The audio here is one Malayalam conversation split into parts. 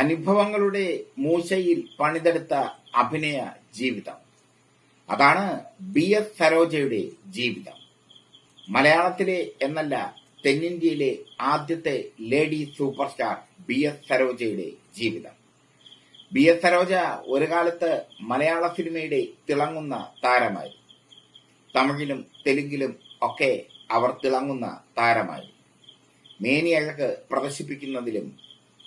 അനുഭവങ്ങളുടെ മൂശയിൽ പണിതെടുത്ത അഭിനയ ജീവിതം. അതാണ് ബി എസ് സരോജയുടെ ജീവിതം. മലയാളത്തിലെ എന്നല്ല തെന്നിന്ത്യയിലെ ആദ്യത്തെ lady super star B S സരോജയുടെ ജീവിതം. ബി എസ് സരോജ ഒരു കാലത്ത് മലയാള സിനിമയുടെ തിളങ്ങുന്ന താരമായി തമിഴിലും തെലുങ്കിലും ഒക്കെ അവർ തിളങ്ങുന്ന താരമായി മേനിയഴക്ക് പ്രദർശിപ്പിക്കുന്നതിലും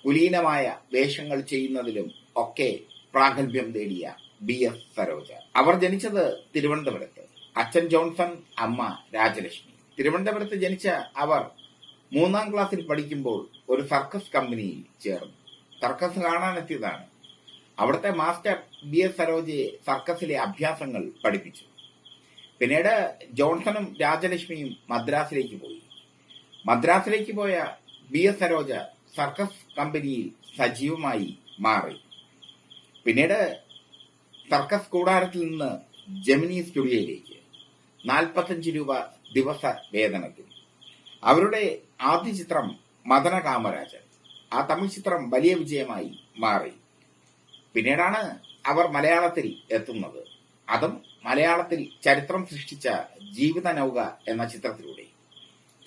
കുലീനമായ വേഷങ്ങൾ ചെയ്യുന്നതിലും ഒക്കെ പ്രാഗൽഭ്യം നേടിയ ബി എസ് സരോജ. അവർ ജനിച്ചത് തിരുവനന്തപുരത്ത്. അച്ഛൻ ജോൺസൺ അമ്മ രാജലക്ഷ്മി. തിരുവനന്തപുരത്ത് ജനിച്ച അവർ മൂന്നാം ക്ലാസ്സിൽ പഠിക്കുമ്പോൾ ഒരു സർക്കസ് കമ്പനിയിൽ ചേർന്നു. സർക്കസ് കാണാനെത്തിയതാണ്. അവിടുത്തെ മാസ്റ്റർ ബി എസ് സരോജയെ സർക്കസിലെ അഭ്യാസങ്ങൾ പഠിപ്പിച്ചു. പിന്നീട് ജോൺസണും രാജലക്ഷ്മിയും മദ്രാസിലേക്ക് പോയി. മദ്രാസിലേക്ക് പോയ ബി എസ് സരോജ സർക്കസ് കമ്പനിയിൽ സജീവമായി മാറി. പിന്നീട് സർക്കസ് കൂടാരത്തിൽ നിന്ന് ജമിനി സ്റ്റുഡിയോയിലേക്ക് നാൽപ്പത്തഞ്ച് രൂപ ദിവസ വേതനത്തിൽ. അവരുടെ ആദ്യ ചിത്രം മദന കാമരാജൻ ആ തമിഴ് ചിത്രം വലിയ വിജയമായി മാറി. പിന്നീടാണ് അവർ മലയാളത്തിൽ എത്തുന്നത്. അതും മലയാളത്തിൽ ചരിത്രം സൃഷ്ടിച്ച ജീവിത നൗക എന്ന ചിത്രത്തിലൂടെ.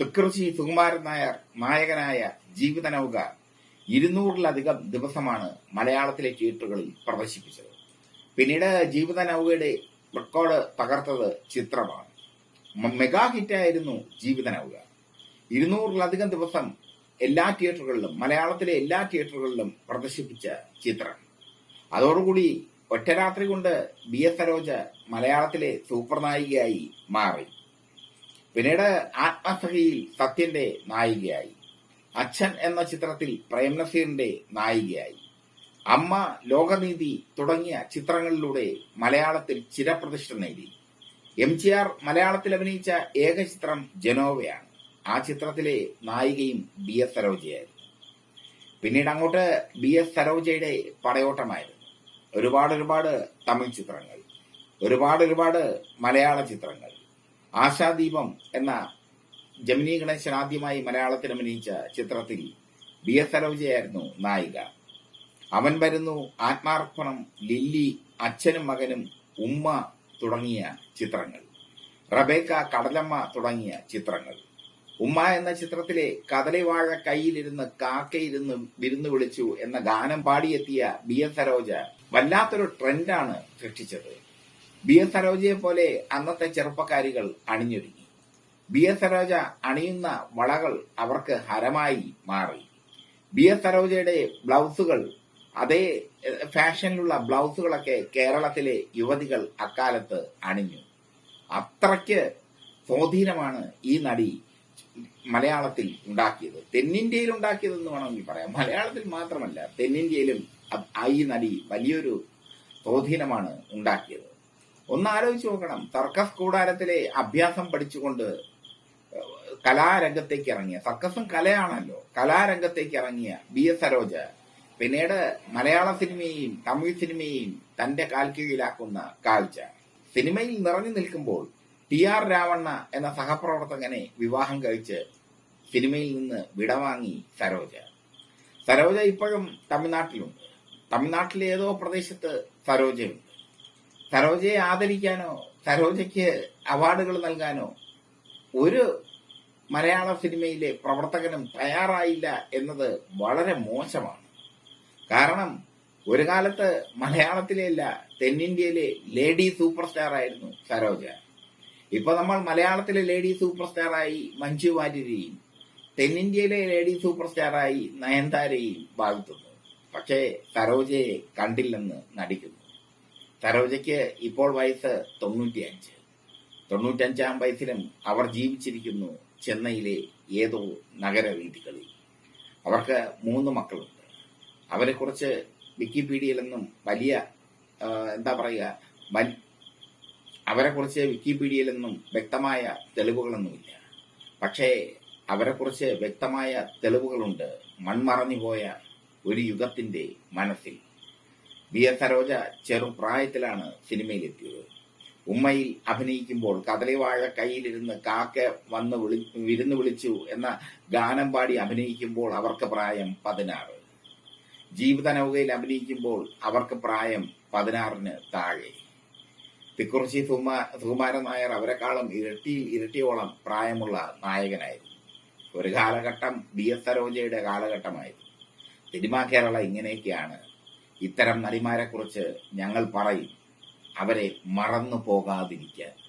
തുക്കൃഷി സുകുമാരൻ നായർ നായകനായ ജീവിത നൗക ഇരുന്നൂറിലധികം ദിവസമാണ് മലയാളത്തിലെ തിയേറ്ററുകളിൽ പ്രദർശിപ്പിച്ചത്. പിന്നീട് ജീവിത നൗകയുടെ റെക്കോർഡ് തകർത്തത് ചിത്രമാണ്. മെഗാ ഹിറ്റായിരുന്നു ജീവിത നൗക ഇരുന്നൂറിലധികം ദിവസം എല്ലാ തിയേറ്ററുകളിലും മലയാളത്തിലെ എല്ലാ തിയേറ്ററുകളിലും പ്രദർശിപ്പിച്ച ചിത്രം. അതോടുകൂടി ഒറ്റരാത്രി കൊണ്ട് ബി എസ് സരോജ മലയാളത്തിലെ സൂപ്പർ നായികയായി മാറി. പിന്നീട് ആത്മസഖിയിൽ സത്യന്റെ നായികയായി. അച്ഛൻ എന്ന ചിത്രത്തിൽ പ്രേംനസീറിന്റെ നായികയായി. അമ്മ ലോകനീതി തുടങ്ങിയ ചിത്രങ്ങളിലൂടെ മലയാളത്തിൽ ചിരപ്രതിഷ്ഠ നേടി. എം ജി ആർ മലയാളത്തിൽ അഭിനയിച്ച ഏക ചിത്രം ജനോവയാണ്. ആ ചിത്രത്തിലെ നായികയും ബി എസ് സരോജയായിരുന്നു. പിന്നീട് അങ്ങോട്ട് ബി എസ് സരോജയുടെ പടയോട്ടമായിരുന്നു. ഒരുപാട് ഒരുപാട് തമിഴ് ചിത്രങ്ങൾ ഒരുപാട് ഒരുപാട് മലയാള ചിത്രങ്ങൾ ആശാദീപം എന്ന ജമിനി ഗണേശൻ ആദ്യമായി മലയാളത്തിൽ അഭിനയിച്ച ചിത്രത്തിൽ ബി എസ് സരോജയായിരുന്നു നായിക. അവൻ വരുന്നു ആത്മാർപ്പണം ലില്ലി അച്ഛനും മകനും ഉമ്മ തുടങ്ങിയ ചിത്രങ്ങൾ. റബേക്ക കടലമ്മ തുടങ്ങിയ ചിത്രങ്ങൾ. ഉമ്മ എന്ന ചിത്രത്തിലെ കദളിവാഴ കയ്യിലിരുന്ന് കാക്കയിരുന്ന് വിരുന്ന് വിളിച്ചു എന്ന ഗാനം പാടിയെത്തിയ ബി എസ് സരോജ വല്ലാത്തൊരു ട്രെൻഡാണ് സൃഷ്ടിച്ചത്. ബി എസ് സരോജയെ പോലെ അന്നത്തെ ചെറുപ്പക്കാരികൾ അണിഞ്ഞൊരുങ്ങി. ബി എസ് സരോജ അണിയുന്ന വളകൾ അവർക്ക് ഹരമായി മാറി. ബി എസ് സരോജയുടെ ബ്ലൗസുകൾ അതേ ഫാഷനിലുള്ള ബ്ലൗസുകളൊക്കെ കേരളത്തിലെ യുവതികൾ അക്കാലത്ത് അണിഞ്ഞു. അത്രയ്ക്ക് സ്വാധീനമാണ് ഈ നടി മലയാളത്തിൽ ഉണ്ടാക്കിയത്. തെന്നിന്ത്യയിൽ ഉണ്ടാക്കിയതെന്ന് വേണമെങ്കിൽ പറയാം. മലയാളത്തിൽ മാത്രമല്ല തെന്നിന്ത്യയിലും ഈ നടി വലിയൊരു സ്വാധീനമാണ് ഉണ്ടാക്കിയത്. ഒന്ന് ആലോചിച്ച് നോക്കണം. സർക്കസ് കൂടാരത്തിലെ അഭ്യാസം പഠിച്ചുകൊണ്ട് കലാരംഗത്തേക്ക് ഇറങ്ങിയ സർക്കസും കലയാണല്ലോ. കലാരംഗത്തേക്ക് ഇറങ്ങിയ ബി എസ് സരോജ പിന്നീട് മലയാള സിനിമയെയും തമിഴ് സിനിമയെയും തന്റെ കാൽ കീഴിലാക്കുന്ന കാഴ്ച. സിനിമയിൽ നിറഞ്ഞു നിൽക്കുമ്പോൾ ടി ആർ രാവണ്ണ എന്ന സഹപ്രവർത്തകനെ വിവാഹം കഴിച്ച് സിനിമയിൽ നിന്ന് വിടവാങ്ങി സരോജ. സരോജ ഇപ്പോഴും തമിഴ്നാട്ടിലുണ്ട്. തമിഴ്നാട്ടിലെ ഏതോ പ്രദേശത്ത് സരോജയുണ്ട്. സരോജയെ ആദരിക്കാനോ സരോജയ്ക്ക് അവാർഡുകൾ നൽകാനോ ഒരു മലയാള സിനിമയിലെ പ്രവർത്തകനും തയ്യാറായില്ല എന്നത് വളരെ മോശമാണ്. കാരണം ഒരു കാലത്ത് മലയാളത്തിലെയല്ല തെന്നിന്ത്യയിലെ ലേഡി സൂപ്പർ സ്റ്റാർ ആയിരുന്നു സരോജ. ഇപ്പൊ നമ്മൾ മലയാളത്തിലെ ലേഡി സൂപ്പർ സ്റ്റാറായി മഞ്ജു വാര്യരെയും തെന്നിന്ത്യയിലെ ലേഡി സൂപ്പർ സ്റ്റാറായി നയൻതാരയെയും വാഴ്ത്തുന്നു പക്ഷേ സരോജയെ കണ്ടില്ലെന്ന് നടിക്കുന്നു. സരോജയ്ക്ക് ഇപ്പോൾ വയസ്സ് തൊണ്ണൂറ്റിയഞ്ച്. തൊണ്ണൂറ്റഞ്ചാം വയസ്സിലും അവർ ജീവിച്ചിരിക്കുന്നു ചെന്നൈയിലെ ഏതോ നഗര വീഥികളിൽ അവർക്ക് മൂന്ന് മക്കളുണ്ട്. അവരെക്കുറിച്ച് വിക്കിപീഡിയയിലൊന്നും വലിയ എന്താ പറയുക വൽ- അവരെക്കുറിച്ച് വിക്കിപീഡിയയിലൊന്നും വ്യക്തമായ തെളിവുകളൊന്നുമില്ല. പക്ഷേ അവരെക്കുറിച്ച് വ്യക്തമായ തെളിവുകളുണ്ട് മൺമറഞ്ഞുപോയ ഒരു യുഗത്തിന്റെ മനസ്സിൽ. ബി എസ് സരോജ ചെറുപ്രായത്തിലാണ് സിനിമയിലെത്തിയത്. ഉമ്മയിൽ അഭിനയിക്കുമ്പോൾ കദളിവാഴ കയ്യിലിരുന്ന് കാക്ക വന്ന് വിളി വിരുന്ന് വിളിച്ചു എന്ന ഗാനം പാടി അഭിനയിക്കുമ്പോൾ അവർക്ക് പ്രായം പതിനാറ്. ജീവിത നൗകയിൽ അഭിനയിക്കുമ്പോൾ അവർക്ക് പ്രായം പതിനാറിന് താഴെ. തിക്കുറിശി സുകുമാ സുകുമാരൻ നായർ അവരെക്കാളും ഇരട്ടിയിൽ ഇരട്ടിയോളം പ്രായമുള്ള നായകനായിരുന്നു. ഒരു കാലഘട്ടം ബി എസ് സരോജയുടെ കാലഘട്ടമായിരുന്നു. സിനിമാ കേരള ഇങ്ങനെയൊക്കെയാണ് ഇത്തരം നടിമാരെക്കുറിച്ച് ഞങ്ങൾ പറയും. അവരെ മറന്നു പോകാതിരിക്കാൻ